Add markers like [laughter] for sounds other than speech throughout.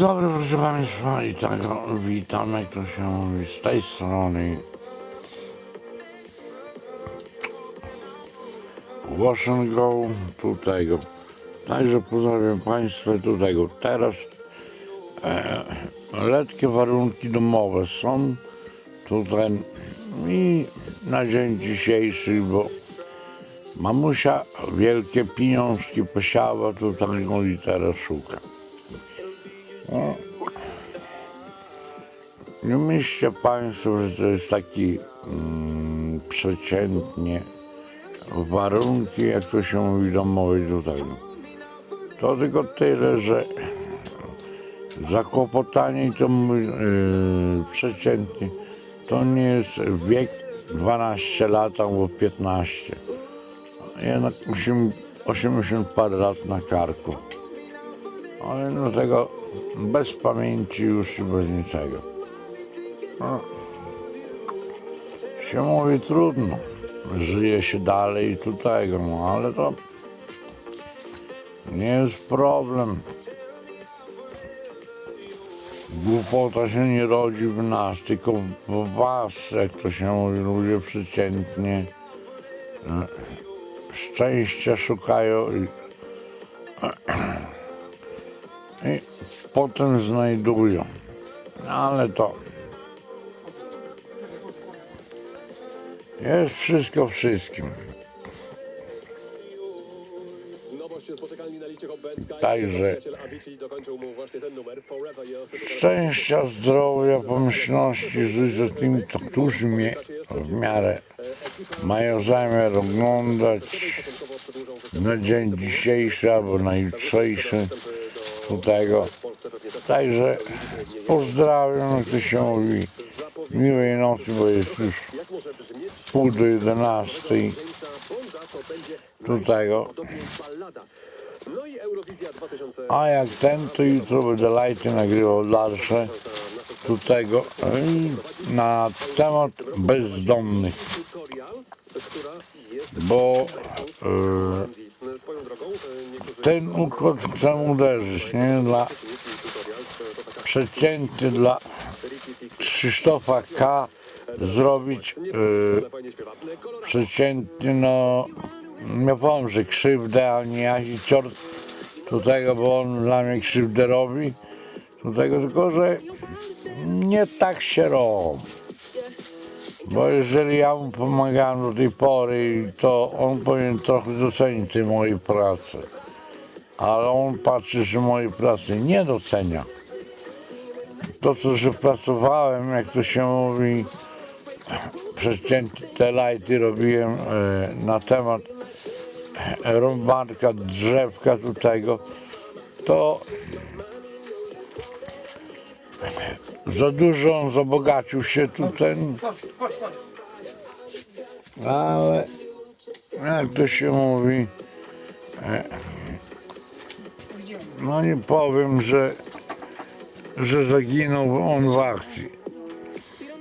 dobry, proszę Państwa, i tak witam, jak to się mówi, z tej strony. Wash and go, tutaj go. Także pozdrawiam Państwa tutaj go. Teraz e, letkie warunki domowe są tutaj i na dzień dzisiejszy, bo mamusia wielkie pieniążki posiała, tutaj go i teraz szuka. Nie myślcie Państwo, że to jest taki mm, przeciętnie warunki, jak to się mówi, domowej tutaj. To tylko tyle, że zakłopotanie to mówi, yy, przeciętnie to nie jest wiek 12 lat albo 15. Jednak musimy 80 parę lat na karku. Ale do tego bez pamięci już i bez niczego. No, się mówi trudno. Żyje się dalej tutaj, no ale to nie jest problem. Głupota się nie rodzi w nas, tylko w was, jak to się mówi, ludzie przeciętnie szczęścia szukają i [clears throat] i potem znajdują. Ale to jest wszystko wszystkim. Także-. Szczęścia, zdrowia, pomyślności życia tym, którzy mnie w miarę mają zamiar oglądać na dzień dzisiejszy albo na jutrzejszy tego. Także pozdrawiam, jak to się mówi. Miłej nocy, bo jest już pół do jedenastej. 2000 A jak ten, to jutro będę lajty nagrywał dalsze tu tego i na temat bezdomnych, bo e, ten układ chcę uderzyć, nie? Dla przeciętny dla Krzysztofa K. zrobić. Kolor przeciętnie, no nie powiem, że krzywdę, a nie jaki ciort do tego, bo on dla mnie krzywdę robi, do tego tylko, że nie tak się robi. Bo jeżeli ja mu pomagałem do tej pory, to on powinien trochę docenić tej mojej pracy. Ale on patrzy, że mojej pracy nie docenia. To, co że pracowałem, jak to się mówi, przeciętnie te lajty robiłem e, na temat rąbanka, drzewka tutaj, to za dużo on zabogacił się tutaj, ale jak to się mówi, e, no nie powiem, że, że zaginął on w akcji.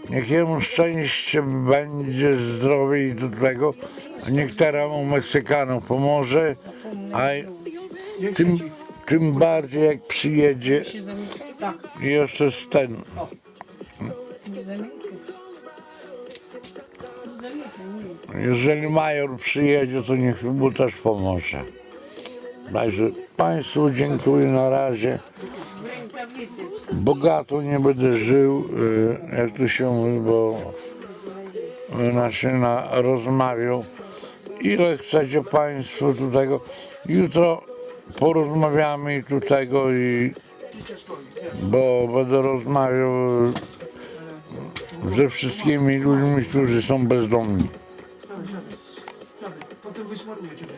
Niech jemu szczęście będzie zdrowie i do tego, a niech teraz mu Meksykanom pomoże, a tym, tym bardziej jak przyjedzie jeszcze z ten, jeżeli major przyjedzie, to niech mu też pomoże. Także Państwu dziękuję na razie. Bogato nie będę żył, y, jak tu się mówi, bo Naszyna rozmawiał. Ile chcecie Państwo tego? Jutro porozmawiamy do tego i bo będę rozmawiał ze wszystkimi ludźmi, którzy są bezdomni. Potem wysmaruję ciebie.